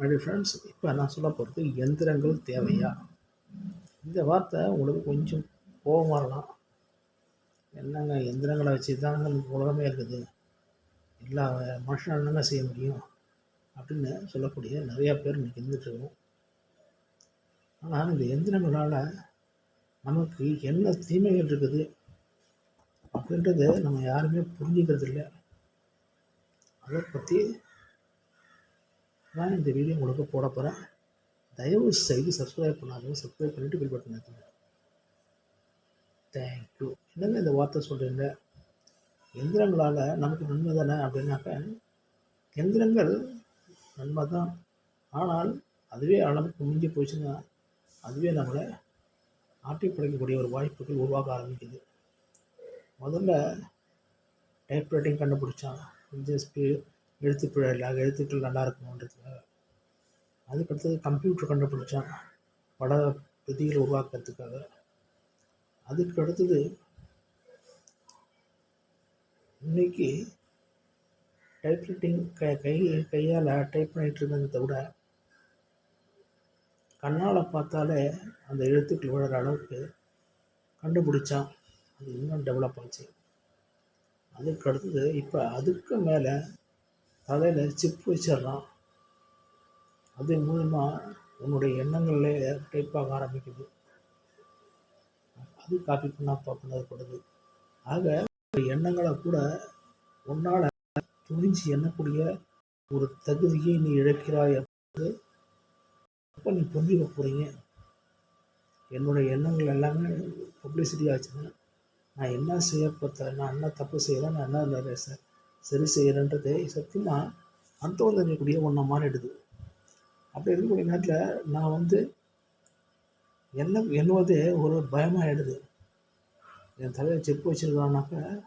My friends இப்போ நான் சொல்ல போகிறது எந்திரங்கள் தேவையா? இந்த வார்த்தை உங்களுக்கு கொஞ்சம் கோபம் வரலாம் என்னங்க எந்திரங்களை வச்சு தாங்க உலகமே இருக்குது. எல்லா மனுஷனால் என்னங்க செய்ய முடியும்? அப்படின்னு சொல்லக்கூடிய நிறையா பேர் இன்றைக்கி இருந்துகிட்ருக்கோம் ஆனால் இந்த எந்திரங்களால் நமக்கு என்ன தீமைகள் இருக்குது? அப்படின்றத நம்ம யாருமே புரிஞ்சுக்கிறது இல்லை அதை பற்றி நான் இந்த வீடியோ உங்களுக்கு போட போகிறேன் தயவு செய்து சப்ஸ்கிரைப் பண்ணாதவங்க சப்ஸ்கிரைப் பண்ணிவிட்டு பில் பட்டன் ஏற்றுங்க தேங்க்யூ என்னங்க இந்த வார்த்தை சொல்கிறீங்க எந்திரங்களால் நமக்கு நன்மை தானே அப்படின்னாக்க எந்திரங்கள் நன்மை தான் ஆனால் அதுவே அளவுக்கு மிஞ்சி போச்சுன்னா அதுவே நம்மளை ஆட்டி படைக்கக்கூடிய ஒரு வாய்ப்புகள் உருவாக ஆரம்பிக்குது. முதல்ல டைப்ரைட்டிங் கண்டுபிடிச்சான். கொஞ்சம் எழுத்துப்பிழை இல்லை எழுத்துக்கள் நல்லா இருக்கணுன்றதுக்காக அதுக்கடுத்தது கம்ப்யூட்டர் கண்டுபிடிச்சான் பட பிரதிகளை உருவாக்குறதுக்காக. அதுக்கு அடுத்தது இன்னைக்கு டைப்ரைட்டிங் க கை கையால் டைப் பண்ணிகிட்டு இருந்ததை விட கண்ணால் பார்த்தாலே அந்த எழுத்துக்கள் விழுற அளவுக்கு கண்டுபிடிச்சான் அது இன்னும் டெவலப் ஆச்சு. அதுக்கு அடுத்தது இப்போ அதுக்கு மேலே தலையில் சிப் வச்சிடுறான் அது மூலமாக உன்னுடைய எண்ணங்களில் டைப் ஆக ஆரம்பிக்குது. அது காப்பி பண்ணால் பண்ணப்படுது ஆக எண்ணங்களை கூட உன்னால் துணிஞ்சு எண்ணக்கூடிய ஒரு தகுதியை நீ இழக்கிறாய் என்பது அப்போ நீ புரிஞ்சுக்க போகிறீங்க என்னுடைய எண்ணங்கள் எல்லாமே பப்ளிசிட்டி ஆச்சுன்னா நான் என்ன செய்ய பார்த்தேன் நான் என்ன தப்பு செய்யலை நான் என்ன சார் சரி செய்கிறேன்றது சத்தியமாக அர்த்தம் தெரிஞ்சக்கூடிய ஒன்றை மாறிடுது. அப்படி இருக்கக்கூடிய நேரத்தில் நான் வந்து என்ன எண்ணுவதே ஒரு பயமாகிடுது என் தலையில் செப்பு வச்சுருக்கானாக்க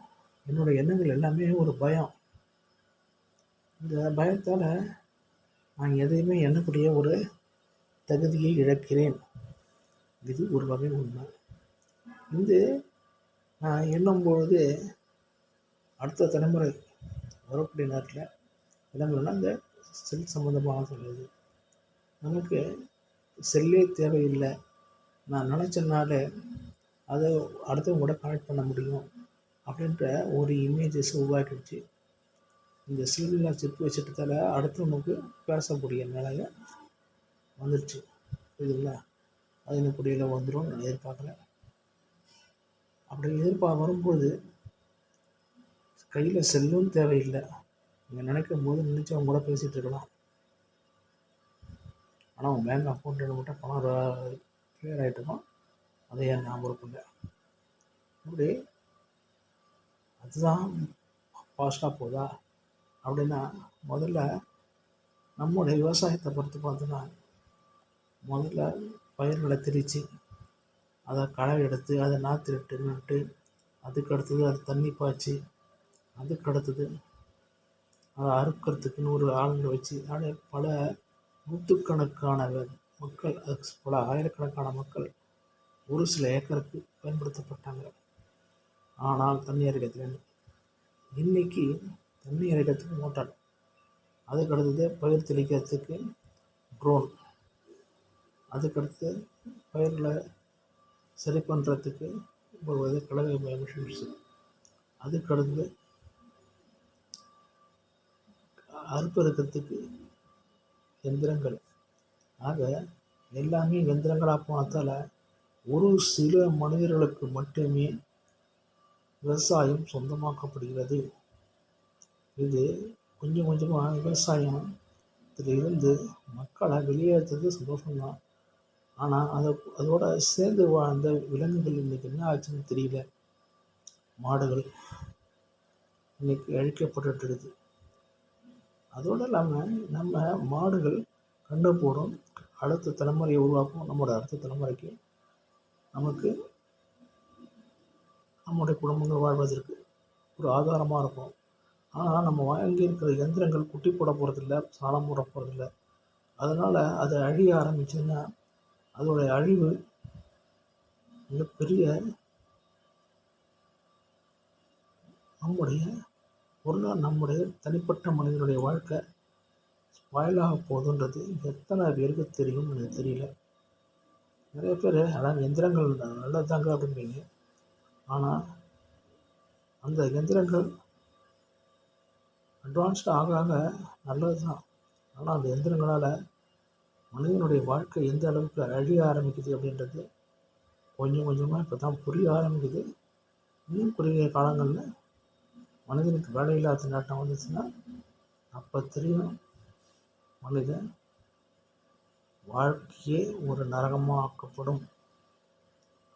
என்னோடய எண்ணங்கள் எல்லாமே ஒரு பயம். இந்த பயத்தால் நான் எதையுமே எண்ணக்கூடிய ஒரு தகுதியை இழக்கிறேன். இது ஒரு வகை உண்மை. இது நான் எண்ணும்பொழுது அடுத்த தலைமுறை வரக்கூடிய நேரத்தில் தலைமுறைனா இந்த செல் சம்மந்தமாக சொல்லுது நமக்கு செல்லே தேவையில்லை. நான் நினச்சனாலே அதை அடுத்தவங்க கூட கனெக்ட் பண்ண முடியும் அப்படின்ற ஒரு இமேஜஸ் உருவாக்கிடுச்சு. இந்த செல்லில் சிப் வச்சுட்டதால் அடுத்தவனுக்கு பேசக்கூடிய நிலையை வந்துடுச்சு. புரியுதுங்களா? அது எனக்கு புரியல வந்துடும் நான் எதிர்பார்க்கல. அப்படி எதிர்பார்க்க வரும்போது கையில் செல்லும் தேவையில்லை. நீங்கள் நினைக்கும் போது நினச்சவங்க கூட பேசிகிட்டு இருக்கலாம். ஆனால் உங்கள் பேங்க் அக்கௌண்ட்டில் மட்டும் பணம் கிளியர் ஆகிட்டுருக்கும் அதை ஏன் ஞாபகம் இருக்குங்க இப்படி அதுதான் ஃபாஸ்ட்டாக போதா? அப்படின்னா முதல்ல நம்முடைய விவசாயத்தை பொறுத்து பார்த்தோன்னா முதல்ல பயிர்களை திரித்து அதை களை எடுத்து அதை நாற்று இட்டு நட்டு அதுக்கு அடுத்தது அது தண்ணி பாய்ச்சி அதுக்கு அடுத்தது அதை அறுக்கிறதுக்குன்னு ஒரு ஆளுங்களை வச்சு அப்படியே பல நூற்றுக்கணக்கான மக்கள் அதுக்கு பல ஆயிரக்கணக்கான மக்கள் ஒரு சில ஏக்கருக்கு பயன்படுத்தப்பட்டாங்க. ஆனால் தண்ணி இறைக்கிறதுலேருந்து இன்னைக்கு தண்ணி இறைக்கிறதுக்கு மோட்டார். அதுக்கு அடுத்தது பயிர் தெளிக்கிறதுக்கு ட்ரோன் அதுக்கடுத்து பயிர்களை சரி பண்ணுறதுக்கு ஒரு வித கலவை மிஷின்ஸ் அதுக்கு அறுப்பறுக்கிறதுக்கு எந்திரங்கள். ஆக எல்லாமே எந்திரங்களாக போனதால் ஒரு சில மனிதர்களுக்கு மட்டுமே விவசாயம் சொந்தமாக்கப்படுகிறது. இது கொஞ்சம் கொஞ்சமாக விவசாயத்தில் இருந்து மக்களை வெளியேற்றுறது சந்தோஷம்தான். ஆனால் அதை அதோட சேர்ந்து வாழ்ந்த விலங்குகள் இன்றைக்கி என்ன ஆச்சுன்னு தெரியல. மாடுகள் இன்னைக்கு அழிக்கப்பட்டுட்டு இருக்குது. அதோடு இல்லாமல் நம்ம மாடுகள் கண்டு போடும் அடுத்த தலைமுறையை உருவாக்கும் நம்மளோட அடுத்த தலைமுறைக்கு நமக்கு நம்முடைய குடும்பங்கள் வாழ்வதற்கு ஒரு ஆதாரமாக இருக்கும். ஆனால் நம்ம வாங்கி இருக்கிற எந்திரங்கள் குட்டி போட போகிறதில்ல சாணம் போட போகிறதில்ல அதனால் அது அழிய ஆரம்பிச்சுன்னா அதோடைய அழிவு மிகப்பெரிய நம்முடைய பொருளாக நம்முடைய தனிப்பட்ட மனிதனுடைய வாழ்க்கை வாயிலாக போகுதுன்றது எத்தனை பேருக்கு தெரியும் எனக்கு தெரியல. நிறைய பேர் அதான் எந்திரங்கள் நல்லதுதாங்க அப்படிம்பீங்க. ஆனால் அந்த எந்திரங்கள் அட்வான்ஸ்டாக ஆக ஆக நல்லது தான் ஆனால் அந்த எந்திரங்களால் மனிதனுடைய வாழ்க்கை எந்த அளவுக்கு அழிய ஆரம்பிக்குது அப்படின்றது கொஞ்சம் கொஞ்சமாக இப்போ தான் புரிய ஆரம்பிக்குது. இன்னும் குறுகிய காலங்களில் மனிதனுக்கு வேலையில்லா திண்டாட்டம் வந்துச்சுன்னா அப்போ தெரியும் மனிதன் வாழ்க்கையே ஒரு நரகமாக ஆக்கப்படும்.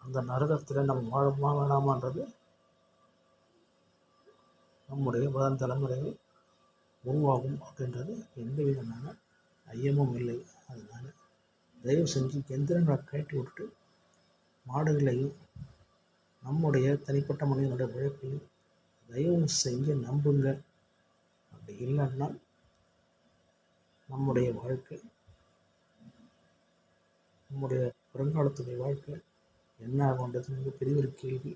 அந்த நரகத்தில் நம்ம வாழமா வேணாமான்றது நம்முடைய வரும் தலைமுறைகள் உருவாகும் அப்படின்றது எந்த விதமான ஐயமும் இல்லை. அதனால் தயவு செஞ்சு எந்திரங்களை கழட்டி விட்டுட்டு மாடுகளையும் நம்முடைய தனிப்பட்ட மனிதனுடைய உழைப்பையும் தயவு செஞ்சு நம்புங்க. அப்படி இல்லைன்னா நம்முடைய வாழ்க்கை நம்முடைய வருங்காலத்துடைய வாழ்க்கை என்ன ஆகுன்றது மிகப்பெரிய ஒரு கேள்வி.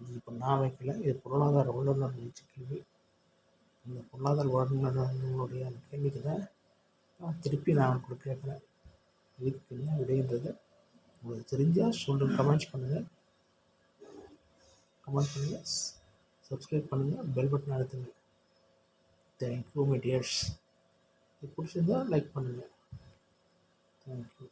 இது இப்போ நான் வைக்கல இது பொருளாதார வல்லுநர் வச்ச கேள்வி. அந்த பொருளாதார வல்லுநர்களுடைய அந்த கேள்விக்கு தான் நான் திருப்பி நான் உங்களுக்கு கேட்குறேன். இதுக்கு என்ன விடைன்றது உங்களுக்கு தெரிஞ்சால் சொல்லுங்கள் கமெண்ட்ஸ் பண்ணுங்கள் கமெண்ட் பண்ணுங்கள் சப்ஸ்கிரைப் பண்ணுங்கள் பெல் பட்டன் அழுத்துங்க. தேங்க்யூ மை டியர்ஸ் இது பிடிச்சிருந்தா லைக் பண்ணுங்கள் தேங்க்யூ